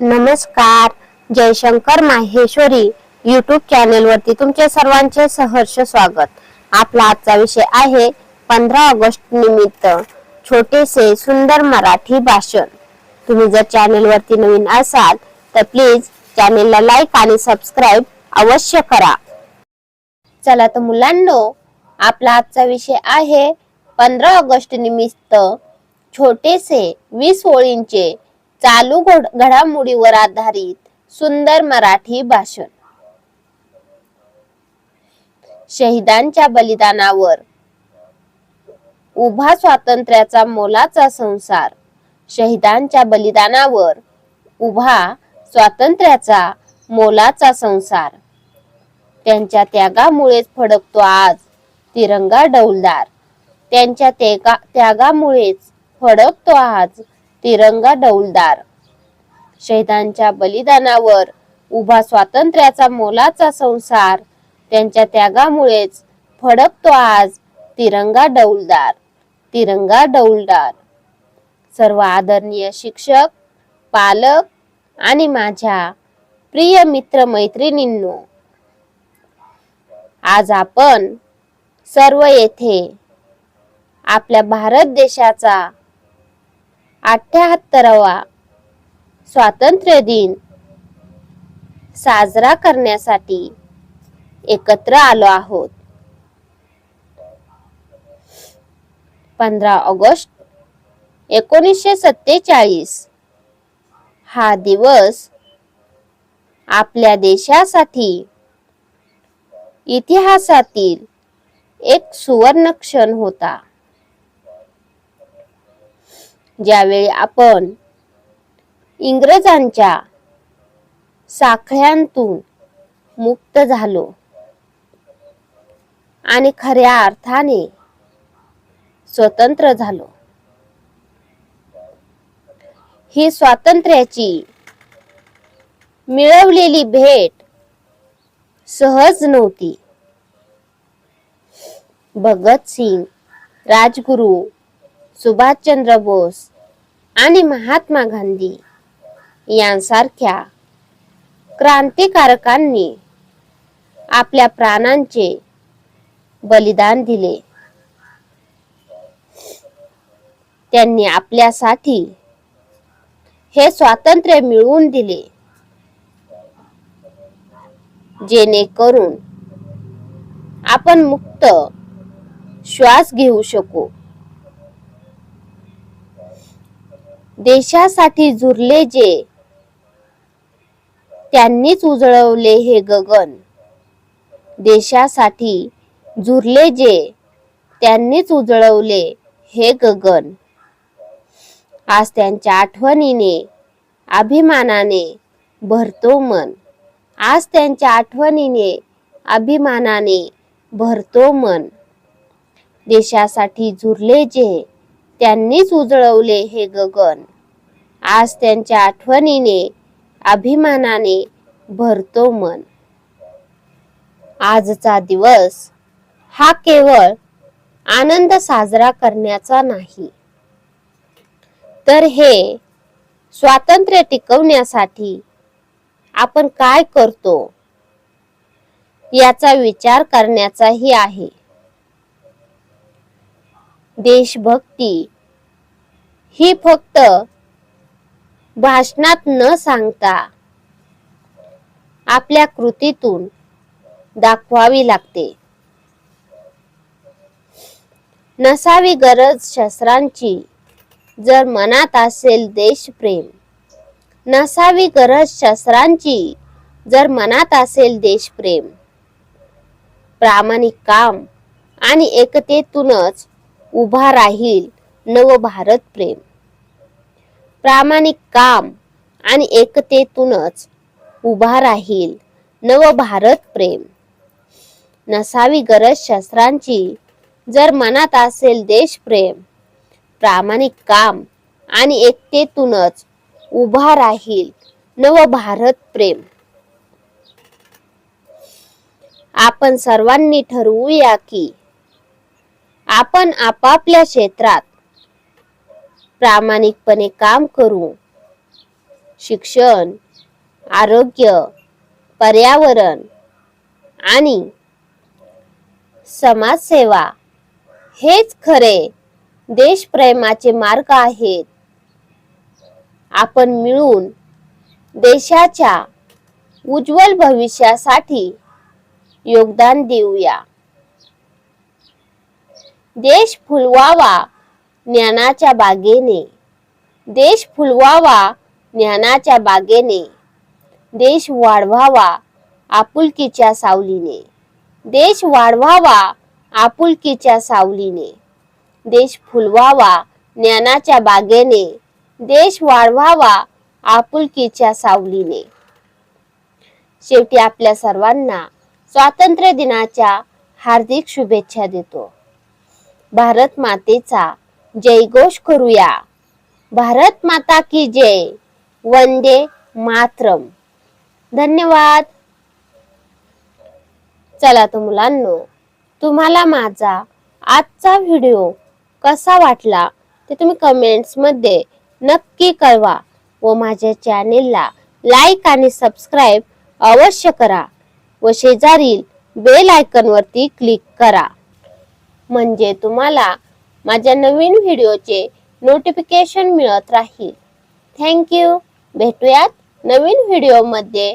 नमस्कार. Jaishankar Maheshwari YouTube channel वरती तुमचे सर्वांचे सहर्ष स्वागत. आपला आजचा विषय आहे पंधरा ऑगस्ट निमित्त छोटेसे सुंदर मराठी भाषण. तुम्ही जर चॅनेल वरती नवीन असाल तर प्लीज चॅनेलला लाईक आणि सबस्क्राईब अवश्य करा. चला तर मुलांनो आपला आजचा विषय आहे पंधरा ऑगस्ट निमित्त छोटेसे वीस ओळींचे चालू घड- घडामोडीवर आधारित सुंदर मराठी भाषण. शहीदांच्या बलिदानावर उभा स्वातंत्र्याचा मोलाचा संसार. शहीदांच्या बलिदानावर उभा स्वातंत्र्याचा मोलाचा संसार. त्यांच्या त्यागामुळेच फडकतो आज तिरंगा डौलदार. त्यांच्या त्यागामुळेच फडकतो आज तिरंगा डौलदार. शहीदांच्या बलिदानावर उभा स्वातंत्र्याचा मोलाचा संसार त्यांच्या त्यागामुळेच फडकतो आज तिरंगा डौलदार तिरंगा डौलदार. सर्व आदरणीय शिक्षक पालक आणि माझ्या प्रिय मित्र मैत्रिणींनो आज आपण सर्व येथे आपल्या भारत देशाचा अठ्याहत्तरावा स्वातंत्र्य दिन साजरा करण्यासाठी एकत्र आलो आहोत. पंधरा ऑगस्ट एकोणीसशे सत्तेचाळीस हा दिवस आपल्या देशासाठी इतिहासातील एक सुवर्ण क्षण होता. ज्यावेळी आपण इंग्रजांच्या साखळ्यांतून मुक्त झालो आणि खऱ्या अर्थाने स्वतंत्र झालो. ही स्वातंत्र्याची मिळवलेली भेट सहज नव्हती. भगतसिंग राजगुरू सुभाषचंद्र बोस आणि महात्मा गांधी यांसारख्या क्रांतिकारकांनी आपल्या प्राणांचे बलिदान दिले. त्यांनी आपल्यासाठी हे स्वातंत्र्य मिळवून दिले. जेणेकरून आपण मुक्त श्वास घेऊ शकू. देशासाठी जुरले जे त्यांनीच उजळवले हे गगन. देशासाठी जुरले जे त्यांनीच उजळवले हे गगन. आज त्यांच्या आठवणीने अभिमानाने भरतो मन. आज त्यांच्या आठवणीने अभिमानाने भरतो मन. देशासाठी झुरले जे त्यांनीच उजळवले हे गगन. आज त्यांच्या आठवणीने अभिमानाने भरतो मन. आजचा दिवस हा केवळ आनंद साजरा करण्याचा नाही. तर हे स्वातंत्र्य टिकवण्यासाठी आपण काय करतो? याचा विचार करण्याचाही आहे. देशभक्ती. ही फक्त भाषणात न सांगता आपल्या कृतीतून दाखवावी लागते. नसावी गरज शस्त्रांची जर मनात असेल देशप्रेम. नसावी गरज शस्त्रांची जर मनात असेल देशप्रेम. प्रामाणिक काम आणि एकतेतूनच उभा राहील नवभारत प्रेम. प्रामाणिक काम आणि एकतेतूनच उभा राहील नवभारत प्रेम. नसावी गरज शस्त्रांची जर मनात असेल देशप्रेम प्रामाणिक काम आणि एकतेतूनच उभा राहील नवभारत प्रेम. आपण सर्वांनी ठरवूया की आपण आपापल्या क्षेत्रात प्रामाणिकपणे काम करू. शिक्षण आरोग्य पर्यावरण आणि समाजसेवा हेच खरे देशप्रेमाचे मार्ग आहेत. आपण मिळून देशाच्या उज्ज्वल भविष्यासाठी योगदान देऊया. देश फुलवावा ज्ञानाच्या बागेने. देश फुलवावा ज्ञानाच्या बागेने. देश वाढवावा आपुलकीच्या सावलीने. देश वाढवावा आपुलकीच्या सावलीने. देश फुलवावा ज्ञानाच्या बागेने. देश वाढवावा आपुलकीच्या सावलीने. शेवटी आपल्या सर्वांना स्वातंत्र्य दिनाच्या हार्दिक शुभेच्छा देतो. भारत मातेचा जयघोष करूया. भारत माता की जय. वंदे मातरम. धन्यवाद. चला तर मुलांनो तुम्हाला माझा आजचा व्हिडिओ कसा वाटला ते तुम्ही कमेंट्समध्ये नक्की कळवा व माझ्या चॅनेलला लाईक आणि सबस्क्राईब अवश्य करा व शेजारील बेल आयकनवरती क्लिक करा. म्हणजे तुम्हाला माझ्या नवीन व्हिडिओचे नोटिफिकेशन मिळत राहील. थँक्यू भेटूयात नवीन व्हिडिओमध्ये.